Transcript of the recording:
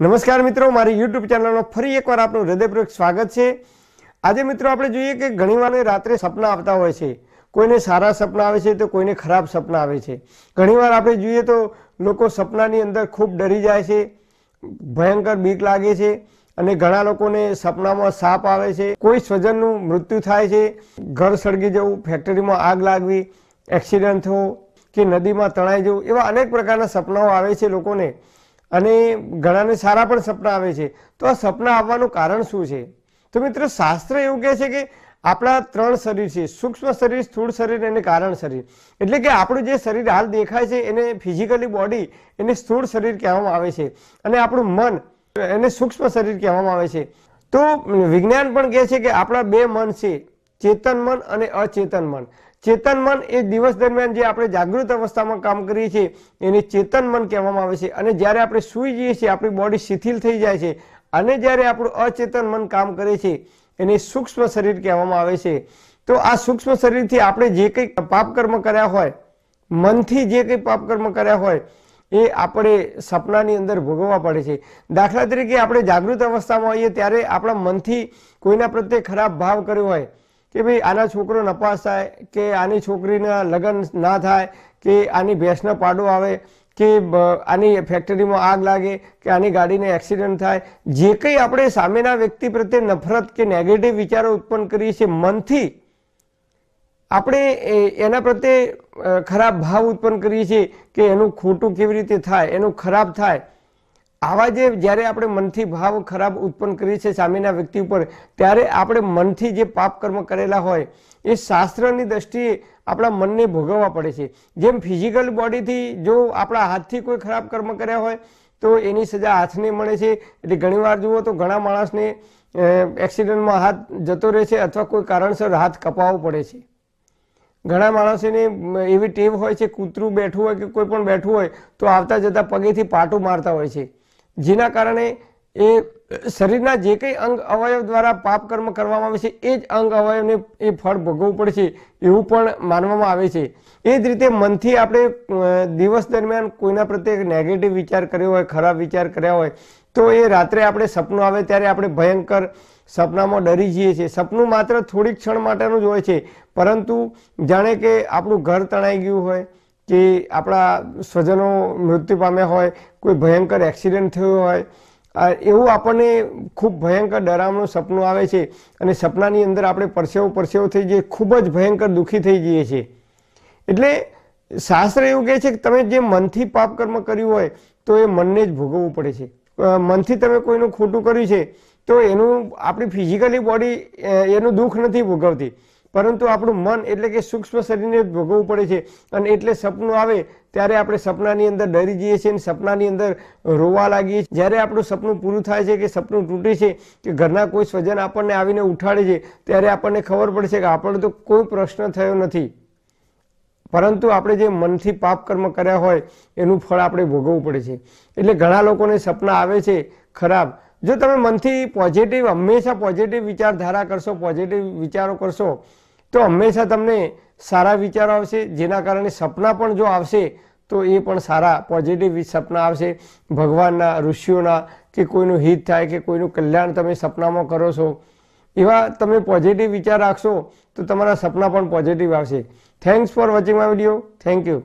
નમસ્કાર મિત્રો, મારી યુટ્યુબ ચેનલમાં ફરી એકવાર આપનું હૃદયપૂર્વક સ્વાગત છે. આજે મિત્રો આપણે જોઈએ કે ઘણીવાર રાત્રે સપના આવતા હોય છે. કોઈને સારા સપના આવે છે તો કોઈને ખરાબ સપના આવે છે. ઘણીવાર આપણે જોઈએ તો લોકો સપનાની અંદર ખૂબ ડરી જાય છે, ભયંકર બીક લાગે છે અને ઘણા લોકોને સપનામાં સાપ આવે છે. કોઈ સ્વજનનું મૃત્યુ થાય છે, ઘર સળગી જવું, ફેક્ટરીમાં આગ લાગવી, એક્સિડન્ટ થવો કે નદીમાં તણાઈ જવું, એવા અનેક પ્રકારના સપનાઓ આવે છે લોકોને. અને ઘણાને સારા પણ સપના આવે છે. તો આ સપના આવવાનું કારણ શું છે? તો મિત્રો, શાસ્ત્ર એવું કહે છે કે આપણા ત્રણ શરીર છે, સૂક્ષ્મ શરીર, સ્થૂળ શરીર અને કારણ શરીર. એટલે કે આપણું જે શરીર હાલ દેખાય છે, એને ફિઝિકલી બોડી એને સ્થૂળ શરીર કહેવામાં આવે છે. અને આપણું મન, એને સૂક્ષ્મ શરીર કહેવામાં આવે છે. તો વિજ્ઞાન પણ કહે છે કે આપણા બે મન છે, ચેતન મન અને અચેતન મન. ચેતન મન એ દિવસ દરમિયાન જે આપણે જાગૃત અવસ્થામાં કામ કરીએ છીએ, એને ચેતન મન કહેવામાં આવે છે. અને જ્યારે આપણે સૂઈ જઈએ છીએ, આપણી બોડી શિથિલ થઈ જાય છે. અને જ્યારે આપણું અચેતન મન કામ કરે છે, એને સૂક્ષ્મ શરીર કહેવામાં આવે છે. તો આ સૂક્ષ્મ શરીરથી આપણે જે કંઈ પાપ કર્મ કર્યા હોય, મનથી જે કંઈ પાપ કર્મ કર્યા હોય, એ આપણે સપનાની અંદર ભોગવવા પડે છે. દાખલા તરીકે આપણે જાગૃત અવસ્થામાં હોઈએ ત્યારે આપણા મનથી કોઈના પ્રત્યે ખરાબ ભાવ કર્યો હોય કે ભાઈ આના છોકરો નપાસ થાય, કે આની છોકરીના લગ્ન ના થાય, કે આની ભેંસનો પાડો આવે, કે આની ફેક્ટરીમાં આગ લાગે, કે આની ગાડીને એક્સિડન્ટ થાય, જે કંઈ આપણે સામેના વ્યક્તિ પ્રત્યે નફરત કે નેગેટિવ વિચારો ઉત્પન્ન કરીએ છીએ મનથી, આપણે એના પ્રત્યે ખરાબ ભાવ ઉત્પન્ન કરીએ છીએ કે એનું ખોટું કેવી રીતે થાય, એનું ખરાબ થાય આવા જે જ્યારે આપણે મનથી ભાવ ખરાબ ઉત્પન્ન કરીએ છીએ સામેના વ્યક્તિ ઉપર, ત્યારે આપણે મનથી જે પાપ કર્મ કરેલા હોય, એ શાસ્ત્રની દ્રષ્ટિએ આપણા મનને ભોગવવા પડે છે. જેમ ફિઝિકલ બોડીથી જો આપણા હાથથી કોઈ ખરાબ કર્મ કર્યા હોય, તો એની સજા હાથને મળે છે. એટલે ઘણીવાર જુઓ તો ઘણા માણસને એક્સિડન્ટમાં હાથ જતો રહે છે અથવા કોઈ કારણસર હાથ કપાવવો પડે છે. ઘણા માણસોને એવી ટેવ હોય છે, કૂતરું બેઠું હોય કે કોઈ પણ બેઠું હોય, તો આવતા જતા પગેથી પાટું મારતા હોય છે. જેના કારણે એ શરીરના જે કંઈ અંગ અવયવ દ્વારા પાપ કર્મ કરવામાં આવે છે, એ જ અંગ અવયવને એ ફળ ભોગવવું પડશે એવું પણ માનવામાં આવે છે. એ જ રીતે મનથી આપણે દિવસ દરમિયાન કોઈના પ્રત્યે નેગેટિવ વિચાર કર્યો હોય, ખરાબ વિચાર કર્યા હોય, તો એ રાત્રે આપણે સપનું આવે ત્યારે આપણે ભયંકર સપનામાં ડરી જઈએ છીએ. સપનું માત્ર થોડીક ક્ષણ માટેનું જ હોય છે, પરંતુ જાણે કે આપણું ઘર તણાઈ ગયું હોય કે આપણા સ્વજનો મૃત્યુ પામ્યા હોય, કોઈ ભયંકર એક્સિડન્ટ થયો હોય એવું આપણને ખૂબ ભયંકર ડરામણું સપનું આવે છે અને સપનાની અંદર આપણે પરસેવો પરસેવો થઈ જઈએ, ખૂબ જ ભયંકર દુઃખી થઈ જઈએ છીએ. એટલે શાસ્ત્ર એવું કહે છે કે તમે જે મનથી પાપ કર્મ કર્યું હોય, તો એ મનને જ ભોગવવું પડે છે. મનથી તમે કોઈનું ખોટું કર્યું છે, તો એનું આપણી ફિઝિકલી બોડી એનું દુઃખ નથી ભોગવતી. પરંતુ આપણું મન એટલે કે સૂક્ષ્મ શરીરને ભોગવવું પડે છે. અને એટલે સપનું આવે, ત્યારે આપણે સપનાની અંદર ડરી જઈએ છીએ અને સપનાની અંદર રોવા લાગીએ છીએ. જ્યારે આપણું સપનું પૂરું થાય છે કે સપનું તૂટે છે, કે ઘરના કોઈ સ્વજન આપણને આવીને ઉઠાડે છે, ત્યારે આપણને ખબર પડે છે કે આપણને તો કોઈ પ્રશ્ન થયો નથી. પરંતુ આપણે જે મનથી પાપ કર્મ કર્યા હોય, એનું ફળ આપણે ભોગવવું પડે છે. એટલે ઘણા લોકોને સપના આવે છે, ખરાબ. જો તમે મનથી પોઝિટિવ હંમેશા પોઝિટિવ વિચારધારા કરશો પોઝિટિવ વિચારો કરશો તો હંમેશા તમને સારા વિચારો આવશે, જેના કારણે સપના પણ જો આવશે, તો એ પણ સારા પોઝિટિવ સપના આવશે. ભગવાનના, ઋષિઓના, કે કોઈનું હિત થાય, કે કોઈનું કલ્યાણ તમે સપનામાં કરો છો, એવા તમે પોઝિટિવ વિચાર રાખશો, તો તમારા સપના પણ પોઝિટિવ આવશે. Thanks for watching my video thank you